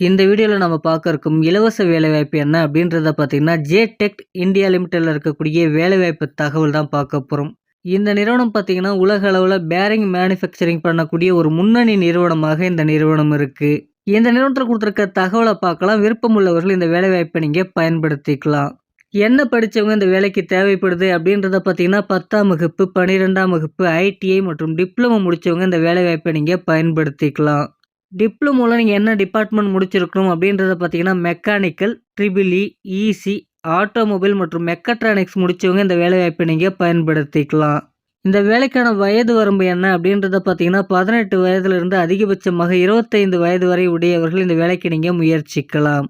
இந்த வீடியோவில் நம்ம பார்க்க இருக்கும் இலவச வேலைவாய்ப்பு என்ன அப்படின்றத பார்த்தீங்கன்னா ஜே டெக் இந்தியா லிமிட்டடில் இருக்கக்கூடிய வேலைவாய்ப்பு தகவல் தான் பார்க்க போகிறோம் இந்த நிறுவனம் பார்த்தீங்கன்னா உலக அளவில் பேரிங் மேனுஃபேக்சரிங் பண்ணக்கூடிய ஒரு முன்னணி நிறுவனமாக இந்த நிறுவனம் இருக்குது இந்த நிறுவனத்தில் கொடுத்துருக்க தகவலை பார்க்கலாம். விருப்பம் உள்ளவர்கள் இந்த வேலைவாய்ப்பை நீங்கள் பயன்படுத்திக்கலாம். என்ன படித்தவங்க இந்த வேலைக்கு தேவைப்படுது அப்படின்றத பார்த்தீங்கன்னா பத்தாம் வகுப்பு பன்னிரெண்டாம் வகுப்பு ஐடிஐ மற்றும் டிப்ளமோ முடித்தவங்க இந்த வேலைவாய்ப்பை நீங்கள் பயன்படுத்திக்கலாம். டிப்ளமோவில் நீங்கள் என்ன டிபார்ட்மெண்ட் முடிச்சிருக்கணும் அப்படின்றத பார்த்தீங்கன்னா mechanical triple E EC automobile மற்றும் மெக்கட்ரானிக்ஸ் முடித்தவங்க இந்த வேலைவாய்ப்பை நீங்கள் பயன்படுத்திக்கலாம். இந்த வேலைக்கான வயது வரம்பு என்ன அப்படின்றத பார்த்தீங்கன்னா பதினெட்டு வயதிலிருந்து அதிகபட்சமாக இருபத்தைந்து வயது வரை உடையவர்கள் இந்த வேலைக்கு நீங்கள் முயற்சிக்கலாம்.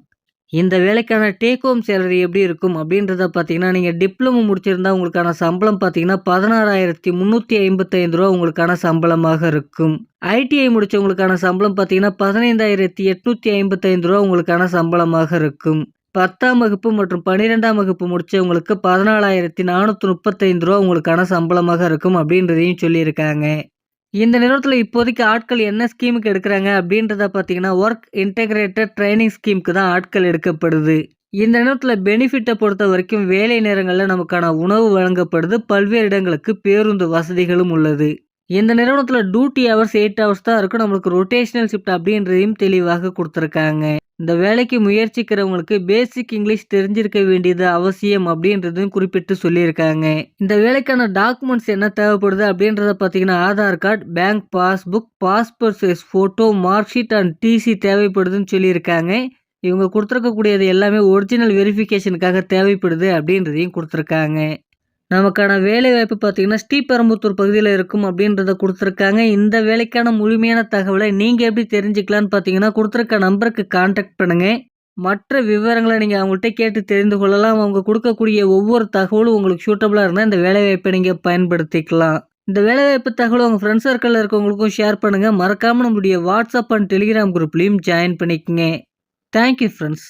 இந்த வேலைக்கான டேக் ஹோம் சேலரி எப்படி இருக்கும் அப்படின்றத பார்த்தீங்கன்னா நீங்கள் டிப்ளமோ முடிச்சிருந்தா உங்களுக்கான சம்பளம் பார்த்தீங்கன்னா பதினாறாயிரத்தி முந்நூற்றி ஐம்பத்தைந்து ரூபா உங்களுக்கான சம்பளமாக இருக்கும். ஐடிஐ முடித்தவங்களுக்கான சம்பளம் பார்த்தீங்கன்னா பதினைந்தாயிரத்தி எட்நூற்றி ஐம்பத்தைந்து ரூபா உங்களுக்கான சம்பளமாக இருக்கும். பத்தாம் வகுப்பு மற்றும் பன்னிரெண்டாம் வகுப்பு முடித்தவங்களுக்கு பதினாலாயிரத்தி நானூற்றி முப்பத்தைந்து ரூபா உங்களுக்கான சம்பளமாக இருக்கும் அப்படின்றதையும் சொல்லியிருக்காங்க. இந்த நிறுவனத்தில் இப்போதைக்கு ஆட்கள் என்ன ஸ்கீமுக்கு எடுக்கிறாங்க அப்படின்றத பார்த்தீங்கன்னா ஒர்க் இன்டெகிரேட்டட் ட்ரைனிங் ஸ்கீமுக்கு தான் ஆட்கள் எடுக்கப்படுது. இந்த நிறுவனத்தில் பெனிஃபிட்டை பொறுத்த வரைக்கும் வேலை நேரங்களில் நமக்கான உணவு வழங்கப்படுது. பல்வேறு இடங்களுக்கு பேருந்து வசதிகளும் உள்ளது. இந்த நிறுவனத்தில் டியூட்டி ஹவர்ஸ் எயிட் ஹவர்ஸ் தான் இருக்கும் நம்மளுக்கு ரொட்டேஷனல் ஷிஃப்ட் அப்படின்றதையும் தெளிவாக கொடுத்துருக்காங்க. இந்த வேலைக்கு முயற்சிக்கிறவங்களுக்கு பேசிக் இங்கிலீஷ் தெரிஞ்சிருக்க வேண்டியது அவசியம் அப்படின்றதையும் குறிப்பிட்டு சொல்லியிருக்காங்க. இந்த வேலைக்கான டாக்குமெண்ட்ஸ் என்ன தேவைப்படுது அப்படின்றத பார்த்தீங்கன்னா Aadhaar card bank passbook passport size photo mark sheet and TC தேவைப்படுதுன்னு சொல்லியிருக்காங்க. இவங்க கொடுத்துருக்கக்கூடியது எல்லாமே ஒரிஜினல் வெரிஃபிகேஷனுக்காக தேவைப்படுது அப்படின்றதையும் கொடுத்துருக்காங்க. நமக்கான வேலை வாய்ப்பு பார்த்தீங்கன்னா ஸ்ரீபெரும்புத்தூர் பகுதியில் இருக்கும் அப்படின்றத கொடுத்துருக்காங்க. இந்த வேலைக்கான முழுமையான தகவலை நீங்கள் எப்படி தெரிஞ்சுக்கலான்னு பார்த்தீங்கன்னா கொடுத்துருக்க நம்பருக்கு காண்டாக்ட் பண்ணுங்கள் மற்ற விவரங்களை நீங்கள் அவங்கள்ட்ட கேட்டு தெரிந்து கொள்ளலாம். அவங்க கொடுக்கக்கூடிய ஒவ்வொரு தகவலும் உங்களுக்கு சூட்டபுளாக இருந்தால் இந்த வேலைவாய்ப்பை நீங்கள் பயன்படுத்திக்கலாம். இந்த வேலைவாய்ப்பு தகவல் உங்கள் ஃப்ரெண்ட்ஸ் சர்க்கிளில் இருக்கவங்களுக்கும் ஷேர் பண்ணுங்கள் மறக்காமல் நம்மளுடைய வாட்ஸ்அப் அண்ட் டெலிகிராம் குரூப்லேயும் ஜாயின் பண்ணிக்கங்க. Thank you friends